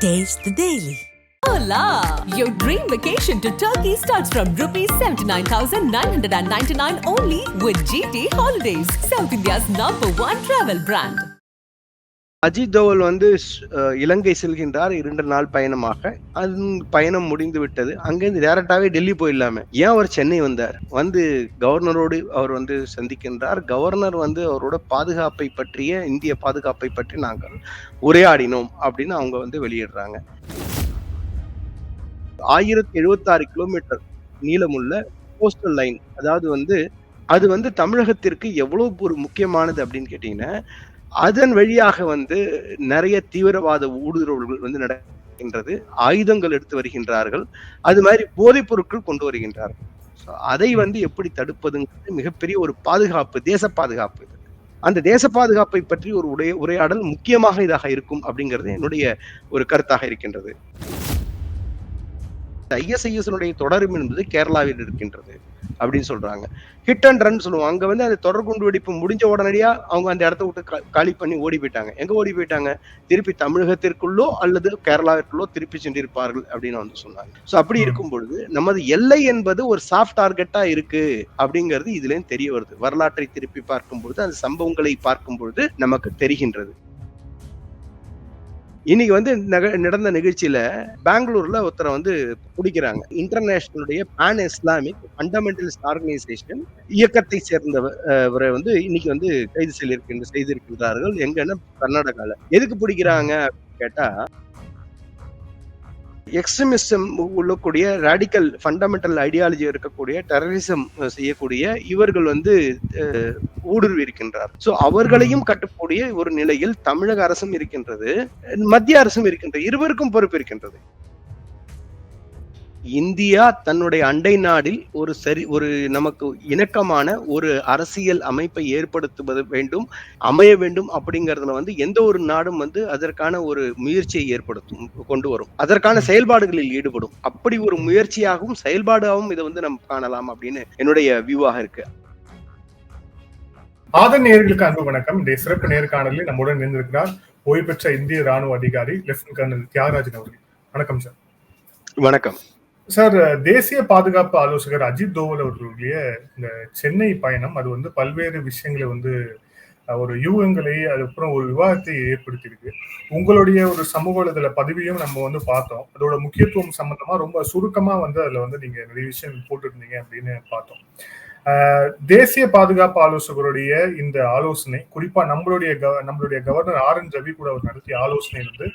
Taste the Daily. Hola! Your dream vacation to Turkey starts from rupees 79,999 only with GT Holidays, South India's number one travel brand. Ajith Doval வந்து இலங்கை செல்கின்றார் இரண்டு நாள் பயணமாக. அது பயணம் முடிந்து விட்டது. அங்கிருந்து டேரக்டாவே டெல்லி போயிடலாமே. ஏன் அவர் சென்னை வந்தார்? வந்து கவர்னரோடு அவர் வந்து சந்திக்கின்றார். கவர்னர் வந்து அவரோட பாதுகாப்பை பற்றிய இந்திய பாதுகாப்பை பற்றி நாங்கள் உரையாடினோம் அப்படின்னு அவங்க வந்து வெளியிடுறாங்க. ஆயிரத்தி எழுபத்தாறு கிலோமீட்டர் நீளமுள்ள கோஸ்டல் லைன் அதாவது வந்து அது வந்து தமிழகத்திற்கு எவ்வளவு ஒரு முக்கியமானது அப்படின்னு கேட்டீங்கன்னா அதன் வழியாக வந்து நிறைய தீவிரவாத ஊடுருவல்கள் வந்து நடக்கின்றது ஆயுதங்கள் எடுத்து வருகின்றார்கள். அது மாதிரி போதைப் பொருட்கள் கொண்டு வருகின்றார்கள். அதை வந்து எப்படி தடுப்பதுங்கிறது மிகப்பெரிய ஒரு பாதுகாப்பு தேச பாதுகாப்பு இது. அந்த தேச பாதுகாப்பை பற்றி ஒரு உடைய உரையாடல் முக்கியமாக இதாக இருக்கும் அப்படிங்கிறது என்னுடைய ஒரு கருத்தாக இருக்கின்றது. ஐஎஸ்ஐஎஸ்னுடைய தொடரும் என்பது கேரளாவில் இருக்கின்றது. அப்படின்னு சொல்றாங்க. ஹிட் அண்ட் ரன் சொல்லுவாங்க. அங்க வந்து அந்த தொடர் குண்டு வெடிப்பு முடிஞ்ச உடனடியா அவங்க அந்த இடத்த விட்டு காலி பண்ணி ஓடி போயிட்டாங்க. எங்க ஓடி போயிட்டாங்க? திருப்பி தமிழகத்திற்குள்ளோ அல்லது கேரளாவிற்குள்ளோ திருப்பி சென்றிருப்பார்கள் அப்படின்னு வந்து சொன்னாங்க. சோ அப்படி இருக்கும் பொழுது நமது எல்லை என்பது ஒரு சாஃப்ட் டார்கெட்டா இருக்கு அப்படிங்கிறது இதுல தெரிய வருது. வரலாற்றை திருப்பி பார்க்கும் பொழுது அந்த சம்பவங்களை பார்க்கும் பொழுது நமக்கு தெரிகின்றது. இன்னைக்கு வந்து நக- நடந்த நிகழ்ச்சியில பெங்களூர்ல ஒருத்தரை வந்து பிடிக்கிறாங்க. இன்டர்நேஷனலுடைய பேன் இஸ்லாமிக் ஃபண்டமெண்டலிஸ்ட் ஆர்கனைசேஷன் இயக்கத்தை சேர்ந்தவரை வந்து இன்னைக்கு வந்து கைது செய்திருக்கின்ற செய்திருக்கின்றார்கள். எங்கன்னா கர்நாடகால. எதுக்கு பிடிக்கிறாங்க அப்படின்னு கேட்டா எக்ஸ்ட்ரீமிசம் உள்ளக்கூடிய ரேடிக்கல் ஃபண்டமெண்டல் ஐடியாலஜி இருக்கக்கூடிய டெரரிசம் செய்யக்கூடிய இவர்கள் வந்து ஊடுருவி இருக்கின்றார் சோ அவர்களையும் கட்டக்கூடிய ஒரு நிலையில் தமிழக அரசும் இருக்கின்றது மத்திய அரசும் இருக்கின்றது இருவருக்கும் பொறுப்பு இருக்கின்றது. இந்தியா தன்னுடைய அண்டை நாடில் ஒரு சரி ஒரு நமக்கு இணக்கமான ஒரு அரசியல் அமைப்பை ஏற்படுத்துவது வேண்டும் அமைய வேண்டும் அப்படிங்கறதுல வந்து எந்த ஒரு நாடும் வந்து அதற்கான ஒரு முயற்சியை ஏற்படுத்தும் கொண்டு வரும். அதற்கான செயல்பாடுகளில் ஈடுபடும். அப்படி ஒரு முயற்சியாகவும் செயல்பாடாகவும் இதை வந்து நம்ம காணலாம் அப்படின்னு என்னுடைய வியூவாக இருக்கு. ஆதன் நேயர்களுக்கு அன்பு வணக்கம். இந்த சிறப்பு நேர்காணலில் நம்முடன் இணைந்திருக்கிறார் ஓய்வு பெற்ற இந்திய ராணுவ அதிகாரி லெப்டினன்ட் கர்னல் தியாகராஜன் அவர்கள். வணக்கம் சார். வணக்கம். சார் தேசிய பாதுகாப்பு ஆலோசகர் அஜித் தோவல் அவர்களுடைய இந்த சென்னை பயணம் அது வந்து பல்வேறு விஷயங்களை வந்து ஒரு யூகங்களை அதுக்கப்புறம் ஒரு விவாதத்தை ஏற்படுத்தியிருக்கு. உங்களுடைய ஒரு சமூக வலைதள பதிவையும் நம்ம வந்து பார்த்தோம். அதோட முக்கியத்துவம் சம்பந்தமா ரொம்ப சுருக்கமா வந்து அதுல வந்து நீங்க நிறைய விஷயம் போட்டிருந்தீங்க அப்படின்னு பார்த்தோம். தேசிய பாதுகாப்பு ஆலோசகருடைய இந்த ஆலோசனை குறிப்பா நம்மளுடைய நம்மளுடைய கவர்னர் ஆர் என் ரவி கூட அவர் நடத்திய ஆலோசனை வந்து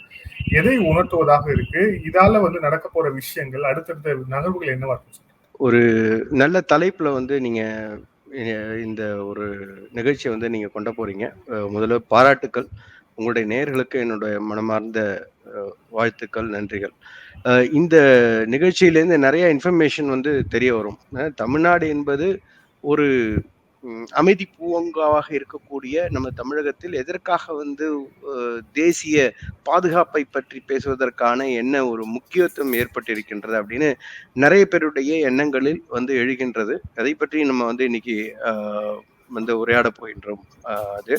எதை உணர்த்துவதாக இருக்கு? இதால வந்து நடக்க போற விஷயங்கள் அடுத்தடுத்த நகர்வுகள் என்னவா இருக்கும் ஒரு நல்ல தலைப்புல வந்து நீங்க இந்த ஒரு நிகழ்ச்சியை வந்து நீங்க கொண்டு போறீங்க. முதல்ல பாராட்டுக்கள். உங்களுடைய நேர்களுக்கு என்னுடைய மனமார்ந்த வாழ்த்துக்கள் நன்றிகள். இந்த நிகழ்ச்சியிலேருந்து நிறைய இன்ஃபர்மேஷன் வந்து தெரிய வரும். தமிழ்நாடு என்பது ஒரு அமைதி பூங்காவாக இருக்கக்கூடிய நம்ம தமிழகத்தில் எதற்காக வந்து தேசிய பாதுகாப்பை பற்றி பேசுவதற்கான என்ன ஒரு முக்கியத்துவம் ஏற்பட்டிருக்கின்றது அப்படின்னு நிறைய பேருடைய எண்ணங்களில் வந்து எழுகின்றது. அதை பற்றி நம்ம வந்து இன்னைக்கு வந்து உரையாட போகின்றோம். அது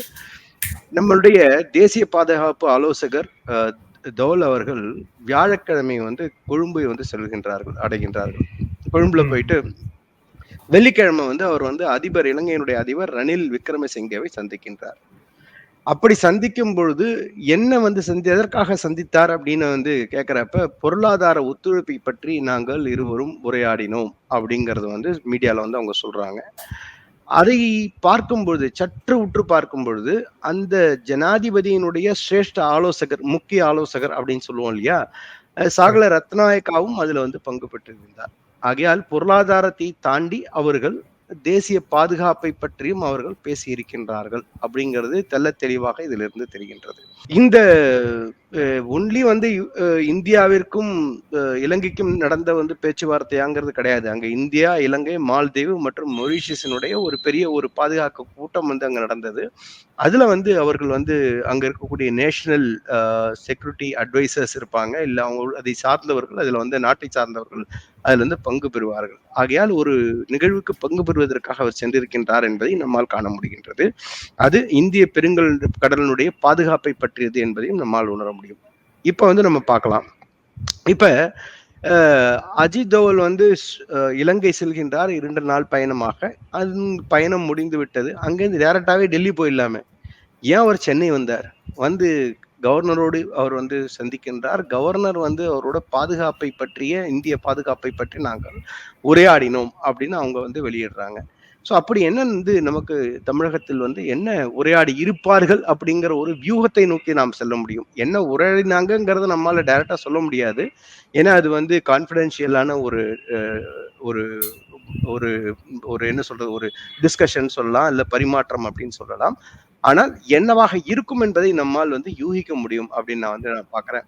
நம்மளுடைய தேசிய பாதுகாப்பு ஆலோசகர் தௌல் அவர்கள் வியாழக்கிழமை வந்து கொழும்பை வந்து செல்கின்றார்கள் அடைகின்றார்கள். கொழும்புல போயிட்டு வெள்ளிக்கிழமை வந்து அவர் வந்து அதிபர் இலங்கையினுடைய அதிபர் ரணில் விக்ரமசிங்கவை சந்திக்கின்றார். அப்படி சந்திக்கும் பொழுது என்ன வந்து சந்தி எதற்காக சந்தித்தார் அப்படின்னு வந்து கேட்குறப்ப பொருளாதார ஒத்துழைப்பை பற்றி நாங்கள் இருவரும் உரையாடினோம் அப்படிங்கிறது வந்து மீடியாவில் வந்து அவங்க சொல்றாங்க. அதை பார்க்கும் பொழுது சற்று உற்று பார்க்கும் பொழுது அந்த ஜனாதிபதியினுடைய சிரேஷ்ட ஆலோசகர் முக்கிய ஆலோசகர் அப்படின்னு சொல்லுவோம் இல்லையா சாகல ரத்நாயக்காவும் அதுல வந்து பங்கு பெற்றிருந்தார். ஆகையால் பொருளாதாரத்தை தாண்டி அவர்கள் தேசிய பாதுகாப்பை பற்றியும் அவர்கள் பேசியிருக்கின்றார்கள் அப்படிங்கிறது தெல்ல தெளிவாக இதிலிருந்து தெரிகின்றது. இந்த ஒன்லி வந்து இந்தியாவிற்கும் இலங்கைக்கும் நடந்த வந்து பேச்சுவார்த்தையாங்கிறது கிடையாது. அங்க இந்தியா இலங்கை மால்தீவு மற்றும் மொரிஷியஸினுடைய ஒரு பெரிய ஒரு பாதுகாப்பு கூட்டம் வந்து அங்க நடந்தது. அதுல வந்து அவர்கள் வந்து அங்க இருக்கக்கூடிய நேஷனல் செக்யூரிட்டி அட்வைசர்ஸ் இருப்பாங்க. இல்ல அவங்க அதை சார்ந்தவர்கள் அதுல வந்து நாட்டை சார்ந்தவர்கள் அதுல இருந்து பங்கு பெறுவார்கள். ஆகையால் ஒரு நிகழ்வுக்கு பங்கு பெறுவதற்காக அவர் சென்றிருக்கின்றார் என்பதை நம்மால் காண முடிகின்றது. அது இந்திய பெருங்கல் கடலினுடைய பாதுகாப்பை பற்றியது என்பதையும் நம்மால் உணர முடியும் இப்போ வந்து நம்ம பார்க்கலாம். இப்போ அஜித் தோவல் வந்து இலங்கை செல்கின்றார் இரண்டு நாள் பயணமாக. அது பயணம் முடிந்து விட்டது. அங்கேருந்து டேரெக்டாகவே டெல்லி போயிடலாமே. ஏன் அவர் சென்னை வந்தார்? வந்து கவர்னரோடு அவர் வந்து சந்திக்கின்றார். கவர்னர் வந்து அவரோட பாதுகாப்பை பற்றிய இந்திய பாதுகாப்பை பற்றி நாங்கள் உரையாடினோம் அப்படின்னு அவங்க வந்து வெளியிடுறாங்க. ஸோ அப்படி என்ன வந்து நமக்கு தமிழகத்தில் வந்து என்ன உரையாடி இருப்பார்கள் அப்படிங்கிற ஒரு வியூகத்தை நோக்கி நாம் செல்ல முடியும். என்ன உரையாடினாங்கிறத நம்மளால டைரக்டா சொல்ல முடியாது. ஏன்னா அது வந்து கான்ஃபிடென்ஷியலான ஒரு ஒரு ஒரு ஒரு என்ன சொல்றது ஒரு டிஸ்கஷன் சொல்லலாம் இல்லை பரிமாற்றம் அப்படின்னு சொல்லலாம். ஆனால் என்னவாக இருக்கும் என்பதை நம்மால் வந்து யூகிக்க முடியும் அப்படின்னு நான் வந்து நான் பார்க்கிறேன்.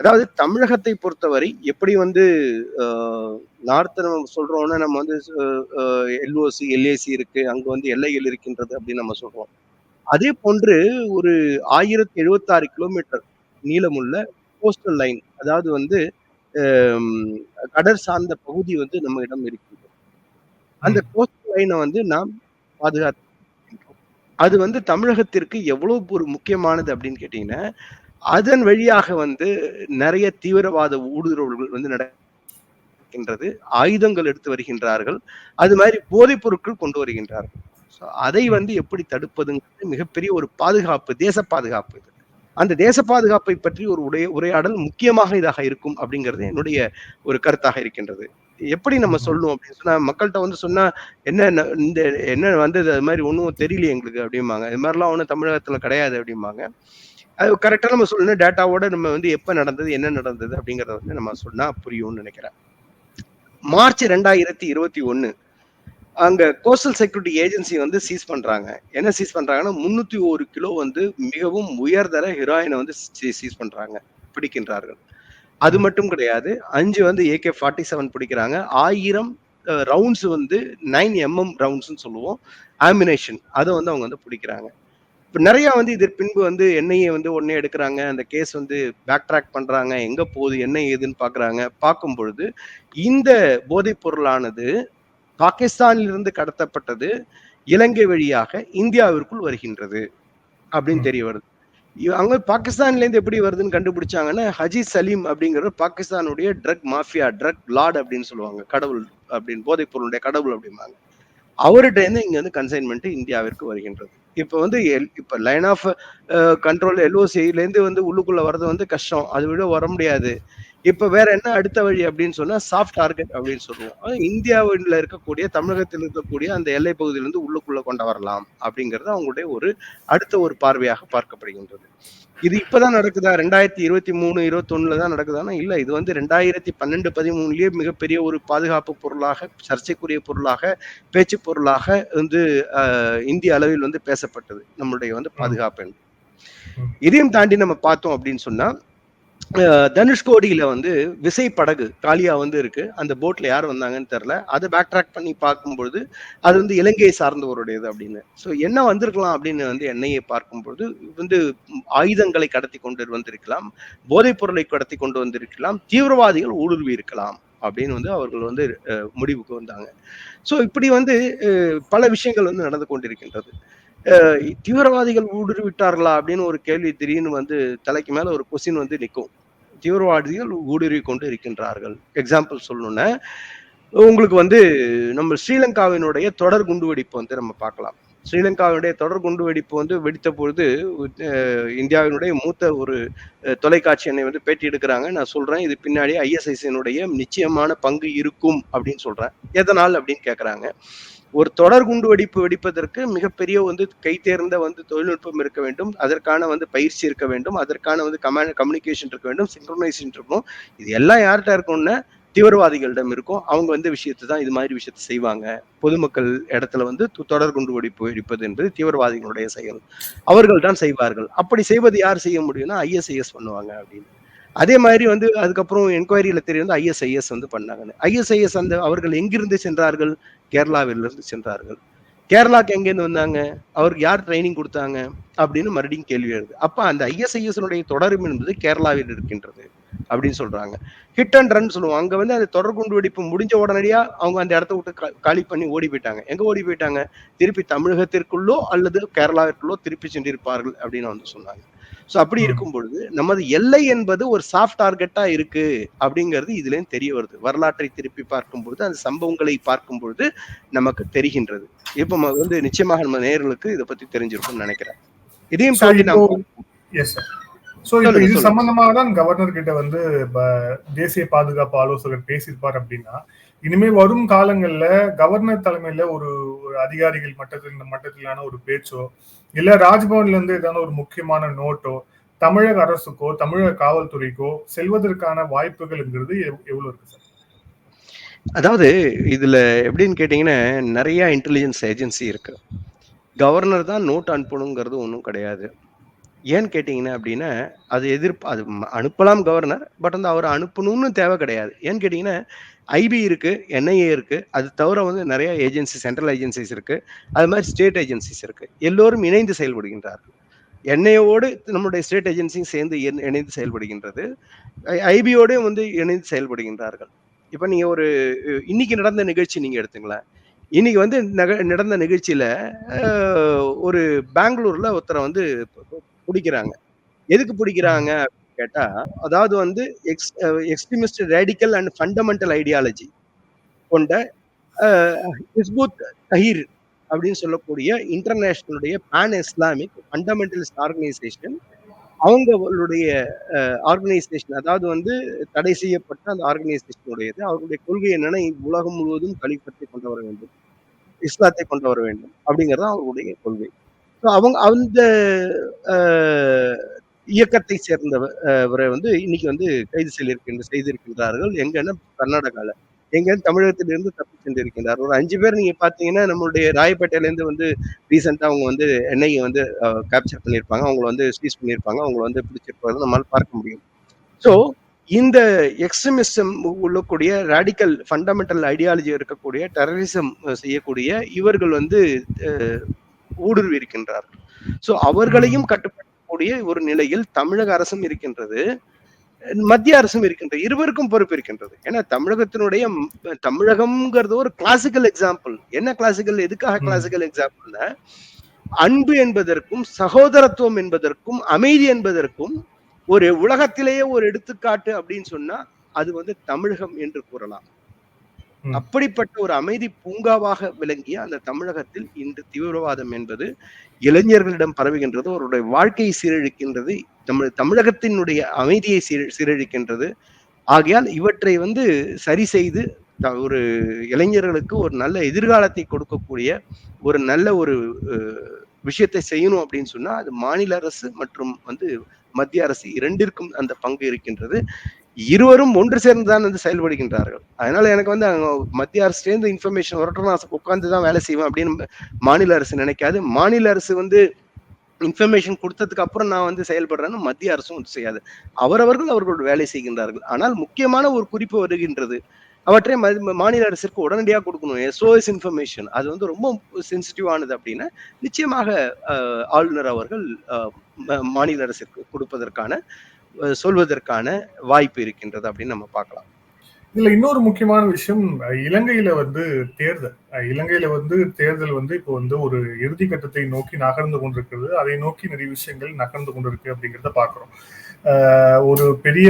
அதாவது தமிழகத்தை பொறுத்தவரை எப்படி வந்து நார்த் நம்ம சொல்றோம்னா நம்ம வந்து எல்ஓசி எல்ஏசி இருக்கு அங்க வந்து எல்லைகள் இருக்கின்றது அப்படின்னு நம்ம சொல்றோம். அதே போன்று ஒரு ஆயிரத்தி எழுபத்தாறு கிலோமீட்டர் நீளமுள்ள கோஸ்டல் லைன் அதாவது வந்து கடல் சார்ந்த பகுதி வந்து நம்ம இடம் இருக்கின்றது. அந்த கோஸ்டல் லைனை வந்து நாம் பாதுகாத்து அது வந்து தமிழகத்திற்கு எவ்வளவு ஒரு முக்கியமானது அப்படின்னு கேட்டீங்கன்னா அதன் வழியாக வந்து நிறைய தீவிரவாத ஊடுருவல்கள் வந்து நடக்கின்றது ஆயுதங்கள் எடுத்து வருகின்றார்கள் அது மாதிரி போதைப் பொருட்கள் கொண்டு வருகின்றார்கள். ஸோ அதை வந்து எப்படி தடுப்பதுங்கிறது மிகப்பெரிய ஒரு பாதுகாப்பு தேச பாதுகாப்பு இது. அந்த தேச பாதுகாப்பை பற்றி ஒரு உடைய உரையாடல் முக்கியமாக இதாக இருக்கும் அப்படிங்கிறது என்னுடைய ஒரு கருத்தாக இருக்கின்றது. எப்படி நம்ம. சொல்லணும் அப்படின்னு சொன்னா மக்கள்கிட்ட வந்து சொன்னா என்ன இந்த என்ன வந்தது? அது மாதிரி ஒன்றும் தெரியல எங்களுக்கு அப்படிம்பாங்க. இது மாதிரிலாம் ஒன்றும் தமிழகத்துல கிடையாது அப்படிம்பாங்க. அது கரெக்டாக நம்ம சொல்லணும். டேட்டாவோட நம்ம வந்து எப்போ நடந்தது என்ன நடந்தது அப்படிங்கிறத வந்து நம்ம சொன்னா புரியும்னு நினைக்கிறேன். மார்ச் ரெண்டாயிரத்தி இருபத்தி ஒன்னு அங்க கோஸ்டல் செக்யூரிட்டி ஏஜென்சி வந்து சீஸ் பண்றாங்க. என்ன சீஸ் பண்றாங்கன்னா முன்னூத்தி ஒரு கிலோ வந்து மிகவும் உயர்தர ஹெராயினை வந்து சீஸ் பண்றாங்க. பிடிக்கின்றார்கள். அது மட்டும் கிடையாது அஞ்சு வந்து ஏகே ஃபார்ட்டி செவன் பிடிக்கிறாங்க. ஆயிரம் ரவுண்ட்ஸ் வந்து நைன் எம்எம் ரவுண்ட்ஸ்னு சொல்லுவோம். ஆமினேஷன் அதை வந்து அவங்க வந்து பிடிக்கிறாங்க. இப்போ நிறைய வந்து இதற்கு பின்பு வந்து என்ஐஏ வந்து உடனே எடுக்கிறாங்க. அந்த கேஸ் வந்து பேக் ட்ராக் பண்றாங்க. எங்க போகுது என்ன ஏதுன்னு பாக்குறாங்க பார்க்கும் பொழுது இந்த போதைப் பொருளானது பாகிஸ்தானிலிருந்து கடத்தப்பட்டது இலங்கை வழியாக இந்தியாவிற்குள் வருகின்றது அப்படின்னு தெரிய வருது. அவங்க பாகிஸ்தான்லேருந்து எப்படி வருதுன்னு கண்டுபிடிச்சாங்கன்னா ஹஜி சலீம் அப்படிங்கிறது பாகிஸ்தானுடைய ட்ரக் மாஃபியா ட்ரக் லார்ட் அப்படின்னு சொல்லுவாங்க. கடவுள் அப்படின்னு போதைப் பொருளுடைய கடவுள் அப்படிம்பாங்க. அவர்கிட்ட இருந்து இங்கே வந்து கன்சைன்மெண்ட் இந்தியாவிற்கு வருகின்றது. இப்போ வந்து எல்- இப்போ லைன் ஆஃப் கண்ட்ரோல் எல்ஓசிலேருந்து வந்து உள்ளுக்குள்ளே வர்றது வந்து கஷ்டம். அது விட வர முடியாது. இப்போ வேற என்ன அடுத்த வழி அப்படின்னு சொன்னால் சாஃப்ட் டார்கெட் அப்படின்னு சொல்லுவோம். இந்தியாவில் இருக்கக்கூடிய தமிழகத்தில் இருக்கக்கூடிய அந்த எல்லை பகுதியிலிருந்து உள்ளுக்குள்ளே கொண்டு வரலாம் அப்படிங்கிறது அவங்களுடைய ஒரு அடுத்த ஒரு பார்வையாக பார்க்கப்படுகின்றது. இது இப்பதான் நடக்குதா? ரெண்டாயிரத்தி இருபத்தி மூணு இருபத்தி தான் நடக்குதானா இல்ல இது வந்து ரெண்டாயிரத்தி பன்னெண்டு பதிமூணுலயே மிகப்பெரிய ஒரு பாதுகாப்பு பொருளாக சர்ச்சைக்குரிய பொருளாக பேச்சு பொருளாக வந்து இந்திய அளவில் வந்து பேசப்பட்டது. நம்மளுடைய வந்து பாதுகாப்பு. இதையும் தாண்டி நம்ம பார்த்தோம் அப்படின்னு சொன்னா தனுஷ்கோடியில வந்து விசை படகு காலியா வந்து இருக்கு. அந்த போட்ல யார் வந்தாங்கன்னு தெரியல. அதை பேக் ட்ராக் பண்ணி பார்க்கும்பொழுது அது வந்து இலங்கையை சார்ந்தவருடையது அப்படின்னு. ஸோ என்ன வந்திருக்கலாம் அப்படின்னு வந்து எண்ணெயை பார்க்கும்பொழுது வந்து ஆயுதங்களை கடத்தி கொண்டு வந்திருக்கலாம். போதைப் பொருளை கடத்தி கொண்டு வந்திருக்கலாம். தீவிரவாதிகள் ஊடுருவி இருக்கலாம் அப்படின்னு வந்து அவர்கள் வந்து முடிவுக்கு வந்தாங்க. ஸோ இப்படி வந்து பல விஷயங்கள் வந்து நடந்து கொண்டிருக்கின்றது. தீவிரவாதிகள் ஊடுருவிட்டார்களா அப்படின்னு ஒரு கேள்வி திடீர்னு வந்து தலைக்கு மேல ஒரு கொஸ்டின் வந்து நிற்கும். தீவிரவாதிகள் ஊடுருவி கொண்டு இருக்கின்றார்கள். எக்ஸாம்பிள் சொல்லணும்னா உங்களுக்கு வந்து நம்ம ஸ்ரீலங்காவினுடைய தொடர் குண்டுவெடிப்பு வந்து நம்ம பார்க்கலாம். ஸ்ரீலங்காவினுடைய தொடர் குண்டுவெடிப்பு வந்து வெடித்த பொழுது இந்தியாவினுடைய மூத்த ஒரு தொலைக்காட்சி என்னை வந்து பேட்டி எடுக்கிறாங்க. நான் சொல்றேன் இது பின்னாடி ஐஎஸ்ஐசியினுடைய நிச்சயமான பங்கு இருக்கும் அப்படின்னு சொல்றேன். எதனால் அப்படின்னு கேட்குறாங்க ஒரு தொடர் குண்டு வெடிப்பு வெடிப்பதற்கு மிகப்பெரிய வந்து கைத்தேர்ந்த வந்து தொழில்நுட்பம் இருக்க வேண்டும். அதற்கான வந்து பயிற்சி இருக்க வேண்டும். அதற்கான வந்து கமாண்ட் கம்யூனிகேஷன் இருக்க வேண்டும். சிங்க்ரனைசேஷன் இருக்கணும். இது எல்லாம் யார்கிட்ட இருக்கும்னா தீவிரவாதிகளிடம் இருக்கும் அவங்க வந்து விஷயத்தை தான் இது மாதிரி விஷயத்தை செய்வாங்க. பொதுமக்கள் இடத்துல வந்து தொடர் குண்டு வெடிப்பு வெடிப்பது என்பது தீவிரவாதிகளுடைய செயல். அவர்கள் தான் செய்வார்கள். அப்படி செய்வது யார் செய்ய முடியும்னா ஐஎஸ்ஐஎஸ் பண்ணுவாங்க அப்படின்னு. அதே மாதிரி வந்து அதுக்கப்புறம் என்கொயரியில தெரிய வந்து ஐஎஸ்ஐஎஸ் வந்து பண்ணாங்கன்னு. ஐஎஸ்ஐஎஸ் அந்த அவர்கள் எங்கிருந்து சென்றார்கள்? கேரளாவிலிருந்து சென்றார்கள். கேரளாக்கு எங்கேருந்து வந்தாங்க? அவருக்கு யார் ட்ரைனிங் கொடுத்தாங்க? அப்படின்னு மறுபடியும் கேள்வி எழுது. அப்போ அந்த ஐஎஸ்ஐஎஸ்னுடைய தொடரும் என்பது கேரளாவில் இருக்கின்றது. அப்படின்னு சொல்றாங்க. ஹிட் அண்ட் ரன் சொல்லுவோம் அங்க வந்து அந்த தொடர் குண்டு வெடிப்பு முடிஞ்ச உடனடியா அவங்க அந்த இடத்த விட்டு காலி பண்ணி ஓடி போயிட்டாங்க. எங்க ஓடி போயிட்டாங்க? திருப்பி தமிழகத்திற்குள்ளோ அல்லது கேரளாவிற்குள்ளோ திருப்பி சென்றிருப்பார்கள் அப்படின்னு வந்து சொன்னாங்க. ஸோ அப்படி. இருக்கும் பொழுது நமது எல்லை என்பது ஒரு சாஃப்ட் டார்கெட்டா இருக்கு அப்படிங்கிறது இதுலயும் தெரிய வருது. வரலாற்றை திருப்பி பார்க்கும் பொழுது அந்த சம்பவங்களை பார்க்கும் பொழுது நமக்கு தெரிகின்றது. இப்ப வந்து நிச்சயமாக நம்ம நேயர்களுக்கு இதை பத்தி தெரிஞ்சிருக்கும்னு நினைக்கிறேன். இதையும் தாண்டி இப்போ நாம் எஸ் சார் சோ இப்போ இது சொல்லுங்க. சம்பந்தமாக தான் கவர்னர் கிட்ட வந்து தேசிய பாதுகாப்பு ஆலோசகர் பேசியிருப்பார் அப்படின்னா இனிமே வரும் காலங்கள்ல கவர்னர் தலைமையில ஒரு அதிகாரிகள் மட்டத்தில் இந்த மட்டத்திலான ஒரு பேச்சோ இல்ல ராஜ்பவன்ல இருந்து ஏதாவது ஒரு முக்கியமான நோட்டோ தமிழக அரசுக்கோ தமிழக காவல்துறைக்கோ செல்வதற்கான வாய்ப்புகள்ங்கிறது எவ்- எவ்வளவு இருக்கு சார்? அதாவது இதுல எப்படின்னு கேட்டீங்கன்னா நிறைய இன்டெலிஜென்ஸ் ஏஜென்சி இருக்கு. கவர்னர் தான் நோட் அனுப்பணுங்கிறது ஒன்றும் கிடையாது. ஏன்னு கேட்டிங்கன்னா அப்படின்னா அது எதிர்ப்பு அது அனுப்பலாம் கவர்னர் பட் வந்து அவர் அனுப்பணும்னு தேவை கிடையாது. ஏன்னு கேட்டிங்கன்னா ஐபி இருக்குது என்ஐஏ இருக்குது அது தவிர வந்து நிறைய ஏஜென்சி சென்ட்ரல் ஏஜென்சிஸ் இருக்குது அது மாதிரி ஸ்டேட் ஏஜென்சிஸ் இருக்குது எல்லோரும் இணைந்து செயல்படுகின்றார்கள். என்ஐஓடு நம்மளுடைய ஸ்டேட் ஏஜென்சியும் சேர்ந்து இணைந்து செயல்படுகின்றது. ஐபியோடையும் வந்து இணைந்து செயல்படுகின்றார்கள். இப்போ நீங்கள் ஒரு இன்னைக்கு நடந்த நிகழ்ச்சி நீங்கள் எடுத்துங்களேன். இன்னைக்கு வந்து நக- நடந்த நிகழ்ச்சியில ஒரு பெங்களூர்ல ஒருத்தரை வந்து பிடிக்கிறாங்க. எதுக்கு பிடிக்கிறாங்க அப்படின்னு கேட்டா அதாவது வந்து ex extremist radical and fundamental ideology கொண்ட இஸ்புத் ஹிஸ்புத் தஹீர் அப்படின்னு சொல்லக்கூடிய இன்டர்நேஷனலுடைய பேன் இஸ்லாமிக் ஃபண்டமெண்டலிஸ்ட் ஆர்கனைசேஷன் அவங்களுடைய ஆர்கனைசேஷன் அதாவது வந்து தடை செய்யப்பட்ட அந்த ஆர்கனைசேஷனுடையது அவர்களுடைய கொள்கை என்னன்னா உலகம் முழுவதும் கழிப்பத்தை கொண்டு வர வேண்டும் இஸ்லாத்தை கொண்டு வர வேண்டும் அப்படிங்கிறது அவர்களுடைய கொள்கை. அவங்க அந்த இயக்கத்தை சேர்ந்தவரை வந்து இன்னைக்கு வந்து கைது செய்திருக்கின்ற செய்திருக்கின்றார்கள். எங்கன்னா கர்நாடகாவில் எங்க தமிழகத்திலிருந்து தப்பி சென்றிருக்கின்றார். ஒரு அஞ்சு பேர் நீங்க பாத்தீங்கன்னா நம்மளுடைய ராயப்பேட்டையிலேருந்து வந்து ரீசெண்டாக அவங்க வந்து என்ஐஏ வந்து கேப்சர் பண்ணியிருப்பாங்க. அவங்கள வந்து சீஸ் பண்ணியிருப்பாங்க. அவங்கள வந்து பிடிச்சிருப்பதை நம்மளால் பார்க்க முடியும். ஸோ இந்த எக்ஸ்ட்ரீமிசம் உள்ளக்கூடிய ரேடிக்கல் ஃபண்டமெண்டல் ஐடியாலஜி இருக்கக்கூடிய டெரரிசம் செய்யக்கூடிய இவர்கள் வந்து ஊடுருவி இருக்கின்றார்கள். ஸோ அவர்களையும் கட்டுப்படுத்தக்கூடிய ஒரு நிலையில் தமிழக அரசும் இருக்கின்றது மத்திய அரசும் இருக்கின்றது இருவருக்கும் பொறுப்பு இருக்கின்றது. ஏன்னா தமிழகத்தினுடைய தமிழகம்ங்கிறது ஒரு கிளாசிக்கல் எக்ஸாம்பிள் என்ன கிளாசிக்கல் எதுக்காக. கிளாசிக்கல் எக்ஸாம்பிள்னா அன்பு என்பதற்கும் சகோதரத்துவம் என்பதற்கும் அமைதி என்பதற்கும் ஒரு உலகத்திலேயே ஒரு எடுத்துக்காட்டு அப்படின்னு சொன்னா அது வந்து தமிழகம் என்று கூறலாம். அப்படிப்பட்ட ஒரு அமைதி பூங்காவாக விளங்கிய அந்த தமிழகத்தில் இன்று தீவிரவாதம் என்பது இளைஞர்களிடம் பரவுகின்றது அவருடைய வாழ்க்கையை சீரழிக்கின்றது தமிழ் தமிழகத்தினுடைய அமைதியை சீர- சீரழிக்கின்றது. ஆகையால் இவற்றை வந்து சரி செய்து த- ஒரு இளைஞர்களுக்கு ஒரு நல்ல எதிர்காலத்தை கொடுக்கக்கூடிய ஒரு நல்ல ஒரு விஷயத்தை செய்யணும் அப்படின்னு சொன்னா அது மாநில அரசு மற்றும் வந்து மத்திய அரசு இரண்டிற்கும் அந்த பங்கு இருக்கின்றது. இருவரும் ஒன்று சேர்ந்து தான் வந்து செயல்படுகின்றார்கள். அதனால எனக்கு வந்து அங்கே மத்திய அரசு சேர்ந்து இன்ஃபர்மேஷன் வரட்டும் நான் உட்கார்ந்து தான் வேலை செய்வேன் அப்படின்னு மாநில அரசு நினைக்காது. மாநில அரசு வந்து இன்ஃபர்மேஷன் கொடுத்ததுக்கு அப்புறம் நான் வந்து செயல்படுறேன்னு மத்திய அரசும் செய்யாது. அவரவர்கள் அவர்களோட வேலை செய்கின்றார்கள். ஆனால் முக்கியமான ஒரு குறிப்பு வருகின்றது. அவற்றை மாநில அரசிற்கு உடனடியாக கொடுக்கணும். எஸ்ஓஎஸ் இன்ஃபர்மேஷன் அது வந்து ரொம்ப சென்சிட்டிவானது அப்படின்னா நிச்சயமாக ஆளுநர் அவர்கள் மாநில அரசிற்கு கொடுப்பதற்கான சொல்வதற்கான வாய்ப்பு இருக்கின்றது அப்படின்னு நம்ம பார்க்கலாம். இதுல இன்னொரு முக்கியமான விஷயம் இலங்கையில வந்து தேர்தல். இலங்கையில வந்து தேர்தல் வந்து இப்போ வந்து ஒரு இறுதி கட்டத்தை நோக்கி நகர்ந்து கொண்டிருக்கிறது. அதை நோக்கி நிறைய விஷயங்கள் நகர்ந்து கொண்டிருக்கு அப்படிங்கிறத பாக்குறோம் ஒரு பெரிய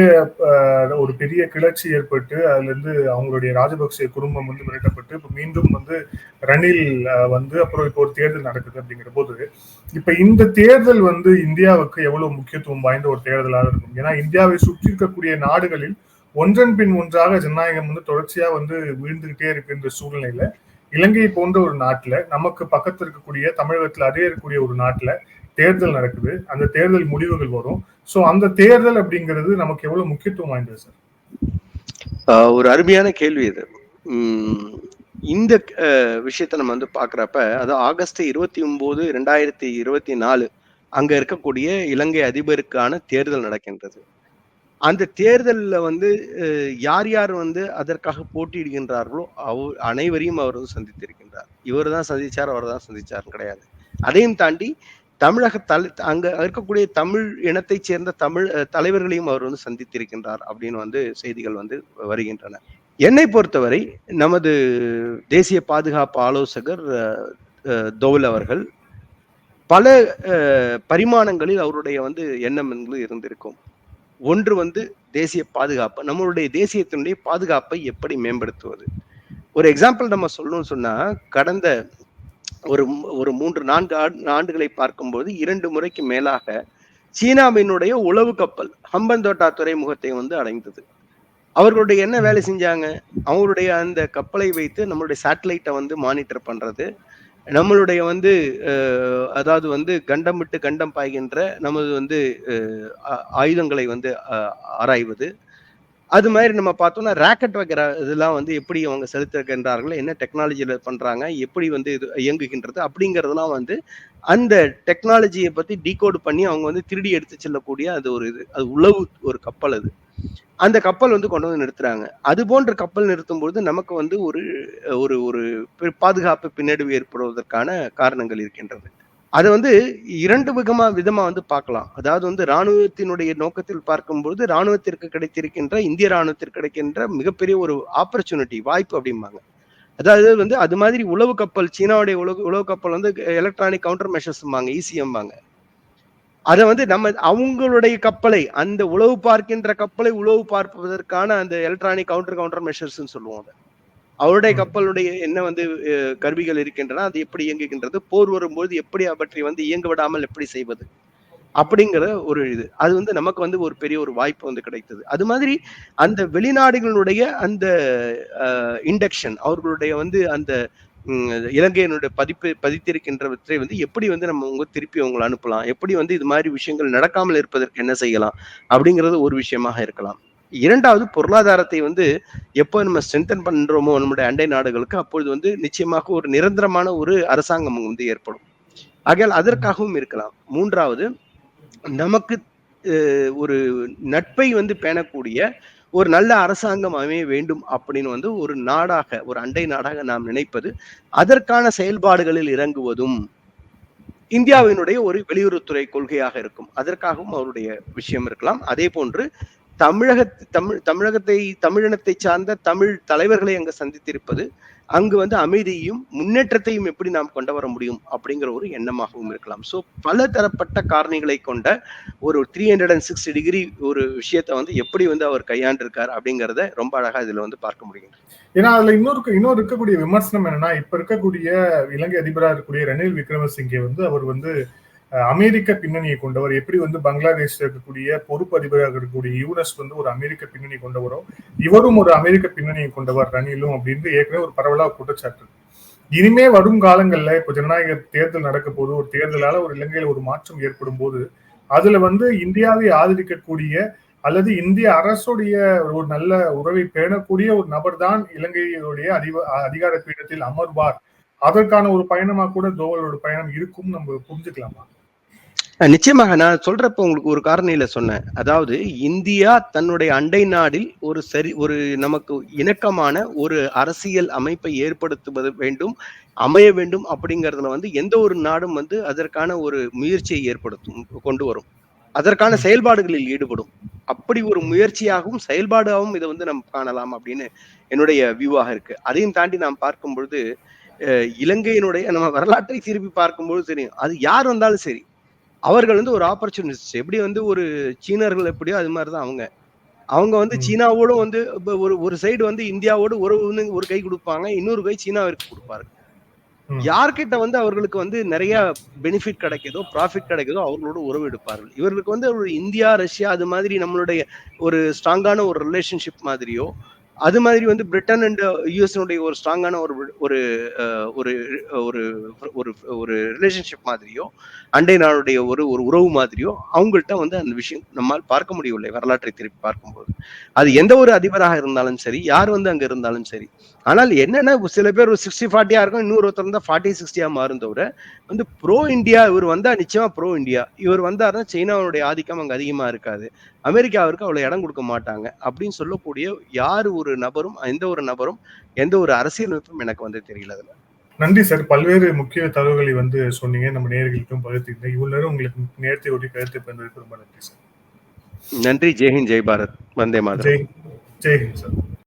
அஹ், ஒரு பெரிய கிளர்ச்சி ஏற்பட்டு அதுல இருந்து அவங்களுடைய ராஜபக்சே குடும்பம் வந்து மிரட்டப்பட்டு இப்போ மீண்டும் வந்து ரணில் வந்து அப்புறம் இப்போ ஒரு தேர்தல் நடக்குது அப்படிங்கிற போது இப்ப இந்த தேர்தல் வந்து இந்தியாவுக்கு எவ்வளவு முக்கியத்துவம் வாய்ந்த ஒரு தேர்தலாக இருக்கும்? ஏன்னா இந்தியாவை சுற்றி இருக்கக்கூடிய நாடுகளில் ஒன்றன் பின் ஒன்றாக ஜனநாயகம் வந்து தொடர்ச்சியா வந்து வீழ்ந்துகிட்டே இருக்கின்ற சூழ்நிலையில இலங்கை போன்ற ஒரு நாட்டுல நமக்கு பக்கத்துல இருக்கக்கூடிய தமிழகத்துல அதே இருக்கக்கூடிய ஒரு நாட்டுல தேர்தல் நடக்குது. அந்த தேர்தல் முடிவுகள் வரும். சோ அந்த தேர்தல் அப்படிங்கிறது நமக்கு எவ்வளவு முக்கியத்துவம் வாய்ந்தது சார் ஆஹ் ஒரு அருமையான கேள்வி இது. உம் இந்த விஷயத்தை விஷயத்த நம்ம வந்து பாக்குறப்ப அது ஆகஸ்ட் இருபத்தி ஒன்பது ரெண்டாயிரத்தி இருபத்தி நாலு அங்க இருக்கக்கூடிய இலங்கை அதிபருக்கான தேர்தல் நடக்கின்றது. அந்த தேர்தலில் வந்து அஹ், யார் யார் வந்து அதற்காக போட்டியிடுகின்றார்களோ அவ அனைவரையும் அவர் வந்து சந்தித்திருக்கின்றார். இவர் தான் சந்திச்சார் அவர் தான் சந்திச்சார் கிடையாது. அதையும் தாண்டி தமிழக தலை அங்க இருக்கக்கூடிய தமிழ் இனத்தைச் சேர்ந்த தமிழ் தலைவர்களையும் அவர் வந்து சந்தித்திருக்கின்றார் அப்படின்னு வந்து செய்திகள் வந்து வருகின்றன. என்னை பொறுத்தவரை நமது தேசிய பாதுகாப்பு ஆலோசகர் அஹ், தோவல் அவர்கள் பல அஹ், பரிமாணங்களில் அவருடைய வந்து எண்ணம் என்பது இருந்திருக்கும். ஒன்று வந்து தேசிய பாதுகாப்பு நம்மளுடைய தேசியத்தினுடைய பாதுகாப்பை எப்படி மேம்படுத்துவது? ஒரு எக்ஸாம்பிள் நம்ம சொல்லணும்னு சொன்னா கடந்த ஒரு ஒரு மூன்று நான்கு ஆண்டுகளை பார்க்கும்போது இரண்டு முறைக்கு மேலாக சீனாவினுடைய உளவு கப்பல் ஹம்பந்தோட்டா துறைமுகத்தை வந்து அடைந்தது. அவர்களுடைய என்ன வேலை செஞ்சாங்க? அவங்களுடைய அந்த கப்பலை வைத்து நம்மளுடைய சேட்டலைட்டை வந்து மானிட்டர் பண்றது. நம்மளுடைய வந்து அதாவது வந்து கண்டம் விட்டு கண்டம் பாய்கின்ற நமது வந்து ஆ- ஆயுதங்களை வந்து ஆராய்வது. அது மாதிரி நம்ம பார்த்தோம்னா ராக்கெட் வைக்கிற இதெல்லாம் வந்து எப்படி அவங்க செலுத்துகின்றார்கள் என்ன டெக்னாலஜியில் பண்ணுறாங்க எப்படி வந்து இது இயங்குகின்றது அப்படிங்கிறதுலாம் வந்து அந்த டெக்னாலஜியை பற்றி டீகோடு பண்ணி அவங்க வந்து திருடி எடுத்து செல்லக்கூடிய அது ஒரு இது அது உளவு ஒரு கப்பல் அது. அந்த கப்பல் வந்து கொண்டு வந்து நிறுத்துறாங்க. அது போன்ற கப்பல் நிறுத்தும் பொழுது நமக்கு வந்து ஒரு ஒரு ஒரு பாதுகாப்பு பின்னடைவு ஏற்படுவதற்கான காரணங்கள் இருக்கின்றது. அதை வந்து இரண்டு விதமா விதமா வந்து பார்க்கலாம். அதாவது வந்து ராணுவத்தினுடைய நோக்கத்தில் பார்க்கும்போது ராணுவத்திற்கு கிடைத்திருக்கின்ற இந்திய ராணுவத்திற்கு கிடைக்கின்ற மிகப்பெரிய ஒரு ஆப்பர்ச்சுனிட்டி வாய்ப்பு அப்படிம்பாங்க. அதாவது வந்து அது மாதிரி உளவு கப்பல் சீனாவுடைய உளவு உளவு கப்பல் வந்து எலக்ட்ரானிக் கவுண்டர் மெஷர்ஸ்பாங்க ஈசிஎம்பாங்க அதை வந்து நம்ம அவங்களுடைய கப்பலை அந்த உளவு பார்க்கின்ற கப்பலை உளவு பார்ப்பதற்கான அந்த எலக்ட்ரானிக் கவுண்டர் கவுண்டர் மெஷர்ஸ்னு சொல்லுவோம் அதை. அவருடைய. கப்பலுடைய என்ன வந்து கருவிகள் இருக்கின்றன அது எப்படி இயங்குகின்றது போர் வரும்போது எப்படி அவற்றை வந்து இயங்க விடாமல் எப்படி செய்வது அப்படிங்கிற ஒரு இது. அது வந்து நமக்கு வந்து ஒரு பெரிய ஒரு வாய்ப்பு வந்து கிடைத்தது. அது மாதிரி அந்த வெளிநாடுகளுடைய அந்த இண்டக்ஷன் அவர்களுடைய வந்து அந்த இலங்கையினுடைய பதிப்பு பதித்திருக்கின்றவற்றை வந்து எப்படி வந்து நம்ம உங்க திருப்பி அவங்களை அனுப்பலாம்? எப்படி வந்து இது மாதிரி விஷயங்கள் நடக்காமல் இருப்பதற்கு என்ன செய்யலாம்? அப்படிங்கிறது ஒரு விஷயமாக இருக்கலாம். இரண்டாவது பொருளாதாரத்தை வந்து எப்போ நம்ம ஸ்ட்ரென்தன் பண்றோமோ நம்முடைய அண்டை நாடுகளுக்கு அப்பொழுது வந்து நிச்சயமாக ஒரு நிரந்தரமான ஒரு அரசாங்கம் வந்து ஏற்படும். ஆகையால் அதற்காகவும் இருக்கலாம். மூன்றாவது நமக்கு அஹ், ஒரு நட்பை வந்து பேணக்கூடிய ஒரு நல்ல அரசாங்கம் அமைய வேண்டும் அப்படின்னு வந்து ஒரு நாடாக ஒரு அண்டை நாடாக நாம் நினைப்பது அதற்கான செயல்பாடுகளில் இறங்குவதும் இந்தியாவினுடைய ஒரு வெளியுறவுத்துறை கொள்கையாக இருக்கும். அதற்காகவும் அவருடைய விஷயம் இருக்கலாம். அதே போன்று தமிழக தமிழ் தமிழகத்தை தமிழினத்தை சார்ந்த தமிழ் தலைவர்களை அங்கு சந்தித்திருப்பது அங்கு வந்து அமைதியையும் முன்னேற்றத்தையும் எப்படி நாம் கொண்டு வர முடியும் அப்படிங்கிற ஒரு எண்ணமாகவும் இருக்கலாம். ஸோ பல தரப்பட்ட காரணிகளை கொண்ட ஒரு three hundred and sixty degree ஒரு விஷயத்தை வந்து எப்படி வந்து அவர் கையாண்டிருக்கார் அப்படிங்கிறத ரொம்ப அழகா இதுல வந்து பார்க்க முடியும். ஏன்னா அதுல இன்னொரு இன்னொரு இருக்கக்கூடிய விமர்சனம் என்னன்னா இப்ப இருக்கக்கூடிய இலங்கை அதிபராக இருக்கக்கூடிய ரணில் விக்ரமசிங்கே வந்து அவர் வந்து அமெரிக்க பின்னணியை கொண்டவர் எப்படி வந்து பங்களாதேஷ் இருக்கக்கூடிய பொறுப்பு அதிபராக இருக்கக்கூடிய யூனஸ் வந்து ஒரு அமெரிக்க பின்னணி கொண்டவரோ இவரும் ஒரு அமெரிக்க பின்னணியை கொண்டவர் ரணிலும் அப்படின்னு ஏற்கனவே ஒரு பரவலாக குற்றச்சாட்டு. இனிமே வரும் காலங்கள்ல இப்ப ஜனநாயக தேர்தல் நடக்க போது ஒரு தேர்தலால ஒரு இலங்கையில ஒரு மாற்றம் ஏற்படும் போது அதுல வந்து இந்தியாவை ஆதரிக்கக்கூடிய அல்லது இந்திய அரசுடைய ஒரு நல்ல உறவை பேணக்கூடிய ஒரு நபர் தான் இலங்கையுடைய அதிக அதிகார பீடத்தில் அமர்வார். அதற்கான ஒரு பயணமா கூட தோவலோட பயணம் இருக்கும் நம்ம புரிஞ்சுக்கலாமா? நிச்சயமாக நான் சொல்றப்ப உங்களுக்கு ஒரு காரணியில சொன்னேன். அதாவது இந்தியா தன்னுடைய அண்டை நாடில் ஒரு சரி ஒரு நமக்கு இணக்கமான ஒரு அரசியல் அமைப்பை ஏற்படுத்துவது வேண்டும் அமைய வேண்டும் அப்படிங்கறதுல வந்து எந்த ஒரு நாடும் வந்து அதற்கான ஒரு முயற்சியை ஏற்படுத்தும் கொண்டு வரும். அதற்கான. செயல்பாடுகளில் ஈடுபடும். அப்படி ஒரு முயற்சியாகவும் செயல்பாடாகவும் இதை வந்து நம்ம காணலாம் அப்படின்னு என்னுடைய வியூவாக இருக்கு. அதையும் தாண்டி நாம் பார்க்கும் பொழுது இலங்கையினுடைய நம்ம வரலாற்றை திருப்பி பார்க்கும்போது தெரியும். அது யார் வந்தாலும் சரி அவர்கள் வந்து ஒரு ஆப்பர்ச்சுனிஸ்ட் எப்படி வந்து ஒரு சீனர்கள் எப்படியோ அது மாதிரி தான் அவங்க அவங்க வந்து. சீனாவோட வந்து ஒரு ஒரு சைடு வந்து இந்தியாவோட ஒரு ஒரு கை கொடுப்பாங்க இன்னொரு கை சீனாவிற்கு கொடுப்பாரு. யார்கிட்ட வந்து அவர்களுக்கு வந்து நிறைய பெனிஃபிட் கிடைக்குதோ ப்ராஃபிட் கிடைக்குதோ அவர்களோட உறவு எடுப்பார்கள் இவர்களுக்கு வந்து ஒரு இந்தியா ரஷ்யா அது மாதிரி நம்மளுடைய ஒரு ஸ்ட்ராங்கான ஒரு ரிலேஷன்ஷிப் மாதிரியோ அது மாதிரி வந்து பிரிட்டன் அண்ட் யூஎஸ்னுடைய ஒரு ஸ்ட்ராங்கான ஒரு ஒரு ஒரு ஒரு ஒரு ரிலேஷன்ஷிப் மாதிரியோ அண்டை நாளுடைய ஒரு ஒரு உறவு மாதிரியோ அவங்கள்ட்ட வந்து அந்த விஷயம் நம்மால் பார்க்க முடியவில்லை வரலாற்றை திருப்பி பார்க்கும்போது. அது எந்த ஒரு அதிபராக இருந்தாலும் சரி யார் வந்து அங்க இருந்தாலும் சரி. ஆனால் என்னன்னா சில பேர் ஒரு சிக்ஸ்டி ஃபார்ட்டியா இருக்கும் இன்னொரு ஒருத்தர் தான் ஃபார்ட்டி சிக்ஸ்டியா மாறும் தவிர வந்து ப்ரோ இந்தியா இவர் வந்தா நிச்சயமா ப்ரோ இந்தியா இவர் வந்தாருன்னா சைனாவுடைய ஆதிக்கம் அங்க அதிகமா இருக்காது. அமெரிக்காவிற்கு அவ்வளவு இடம் கொடுக்க மாட்டாங்க. அப்படின்னு சொல்லக்கூடிய யார் ஒரு நபரும் எந்த ஒரு நபரும் எந்த ஒரு அரசியலமைப்பும் எனக்கு வந்து தெரியல அதுல. நன்றி சார். பல்வேறு முக்கிய தகவல்களை வந்து சொன்னீங்க. நம்ம நேர்களுக்கும் பகிர்ந்தீங்க இவ்வளவு நேரம் உங்களுக்கு நேரத்தை ஒட்டி கருத்து பகிர்ந்ததுக்கு ரொம்ப நன்றி சார். நன்றி. ஜெய்ஹிந்த் ஜெய் பாரத். வந்தே மாதரம். ஜெய் ஜெய்ஹிந்த் சார்.